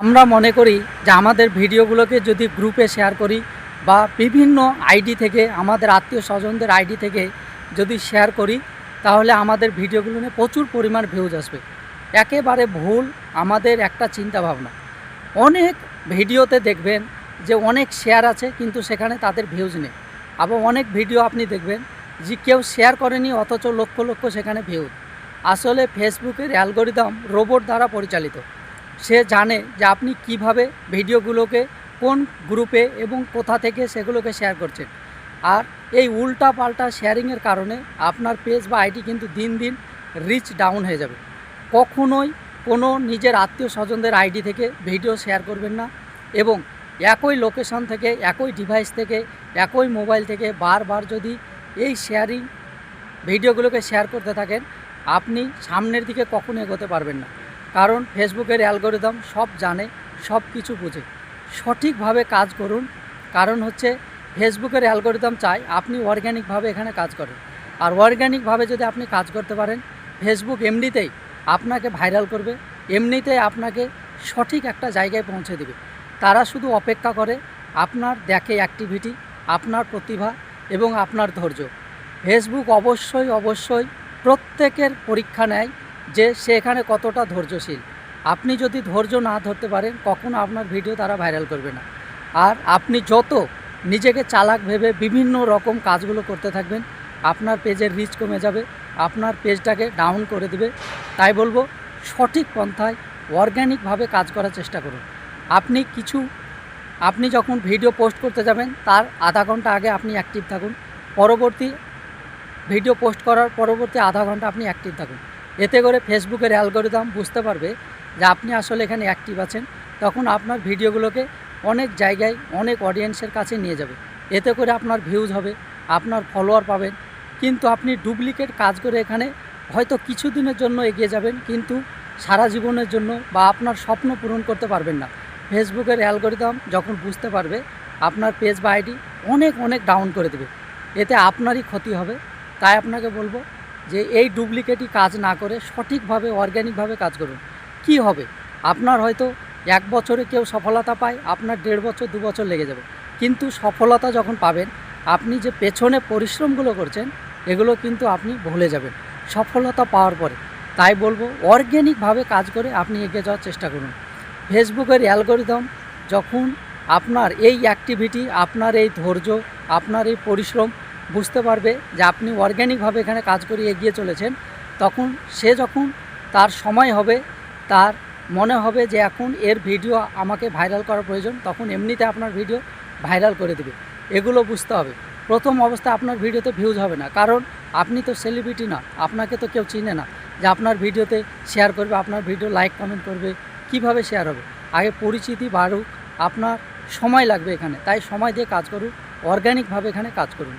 আমরা মনে করি যে আমাদের ভিডিওগুলোকে যদি গ্রুপে শেয়ার করি বা বিভিন্ন আইডি থেকে, আমাদের আত্মীয় স্বজনদের আইডি থেকে যদি শেয়ার করি, তাহলে আমাদের ভিডিওগুলো নিয়ে প্রচুর পরিমাণ ভিউজ আসবে। একেবারে ভুল আমাদের একটা চিন্তা ভাবনা অনেক ভিডিওতে দেখবেন যে অনেক শেয়ার আছে কিন্তু সেখানে তাদের ভিউজ নেই। আবার অনেক ভিডিও আপনি দেখবেন যে কেউ শেয়ার করেনি অথচ লক্ষ লক্ষ সেখানে ভিউজ আসলে ফেসবুকের অ্যালগোরিদম রোবট দ্বারা পরিচালিত। সে জানে যে আপনি কীভাবে ভিডিওগুলোকে কোন গ্রুপে এবং কোথা থেকে সেগুলোকে শেয়ার করছেন। আর এই উল্টা পাল্টা শেয়ারিংয়ের কারণে আপনার পেজ বা আইডি কিন্তু দিন দিন রিচ ডাউন হয়ে যাবে। কখনোই কোনো নিজের আত্মীয় স্বজনদের আইডি থেকে ভিডিও শেয়ার করবেন না এবং একই লোকেশন থেকে, একই ডিভাইস থেকে, একই মোবাইল থেকে বারবার যদি এই শেয়ারিং ভিডিওগুলোকে শেয়ার করতে থাকেন, আপনি সামনের দিকে কখনো এগোতে পারবেন না। কারণ ফেসবুকের অ্যালগোরিদম সব জানে, সব কিছু বোঝে। সঠিকভাবে কাজ করুন, কারণ হচ্ছে ফেসবুকের অ্যালগোরিদম চাই আপনি অর্গ্যানিকভাবে এখানে কাজ করেন। আর অর্গ্যানিকভাবে যদি আপনি কাজ করতে পারেন, ফেসবুক এমনিতেই আপনাকে ভাইরাল করবে এমনিতেই আপনাকে সঠিক একটা জায়গায় পৌঁছে দেবে। তারা শুধু অপেক্ষা করে আপনার দেখে অ্যাক্টিভিটি আপনার প্রতিভা এবং আপনার ধৈর্য। ফেসবুক অবশ্যই অবশ্যই প্রত্যেকের পরীক্ষা নেয় যে সে এখানে কতটা ধৈর্যশীল। আপনি যদি ধৈর্য না ধরতে পারেন, কখনো আপনার ভিডিও তারা ভাইরাল করবে না। আর আপনি যত নিজেকে চালাক ভেবে বিভিন্ন রকম কাজগুলো করতে থাকবেন, আপনার পেজের রিচ কমে যাবে, আপনার পেজটাকে ডাউন করে দিবে। তাই বলব, সঠিক পন্থায় অর্গ্যানিকভাবে কাজ করার চেষ্টা করুন। আপনি কিছু, আপনি যখন ভিডিও পোস্ট করতে যাবেন, তার আধা ঘণ্টা আগে আপনি অ্যাক্টিভ থাকুন। পরবর্তী ভিডিও পোস্ট করার পরবর্তী আধা ঘণ্টা আপনি অ্যাক্টিভ থাকুন। এতে করে ফেসবুকের অ্যালগোরিদম বুঝতে পারবে যে আপনি আসলে এখানে অ্যাক্টিভ আছেন। তখন আপনার ভিডিওগুলোকে অনেক জায়গায় অনেক অডিয়েন্সের কাছে নিয়ে যাবে। এতে করে আপনার ভিউজ হবে, আপনার ফলোয়ার পাবেন। কিন্তু আপনি ডুপ্লিকেট কাজ করে এখানে হয়তো কিছুদিনের জন্য এগিয়ে যাবেন, কিন্তু সারা জীবনের জন্য বা আপনার স্বপ্ন পূরণ করতে পারবেন না। ফেসবুকের অ্যালগোরিদম যখন বুঝতে পারবে, আপনার পেজ বা আইডি অনেক অনেক ডাউন করে দেবে। এতে আপনারই ক্ষতি হবে। তাই আপনাকে বলব যে এই ডুপ্লিকেটই কাজ না করে সঠিকভাবে অর্গ্যানিকভাবে কাজ করুন। কি হবে? আপনার হয়তো এক বছরে কেউ সফলতা পায়, আপনার দেড় বছর, দু বছর লেগে যাবে। কিন্তু সফলতা যখন পাবেন, আপনি যে পেছনে পরিশ্রমগুলো করছেন, এগুলো কিন্তু আপনি ভুলে যাবেন। সফলতা পাওয়ার পরে। তাই বলব অর্গ্যানিকভাবে কাজ করে আপনি এগিয়ে যাওয়ার চেষ্টা করুন। ফেসবুকের অ্যালগোরিদম, যখন আপনার এই অ্যাক্টিভিটি আপনার এই ধৈর্য, আপনার এই পরিশ্রম বুঝতে পারবে যে আপনি অর্গ্যানিকভাবে এখানে কাজ করে এগিয়ে চলেছেন, তখন সে যখন তার সময় হবে, তার মনে হবে যে এখন এর ভিডিও আমাকে ভাইরাল করার প্রয়োজন, তখন এমনিতে আপনার ভিডিও ভাইরাল করে দেবে। এগুলো বুঝতে হবে। প্রথম অবস্থা আপনার ভিডিওতে ভিউজ হবে না, কারণ আপনি তো সেলিব্রিটি না, আপনাকে তো কেউ চিনে না যে আপনার ভিডিওতে শেয়ার করবে, আপনার ভিডিও লাইক কমেন্ট করবে, কীভাবে শেয়ার হবে? আগে পরিচিতি বাড়ুক, আপনার সময় লাগবে এখানে, তাই সময় দিয়ে কাজ করুন অর্গ্যানিকভাবে এখানে কাজ করুন।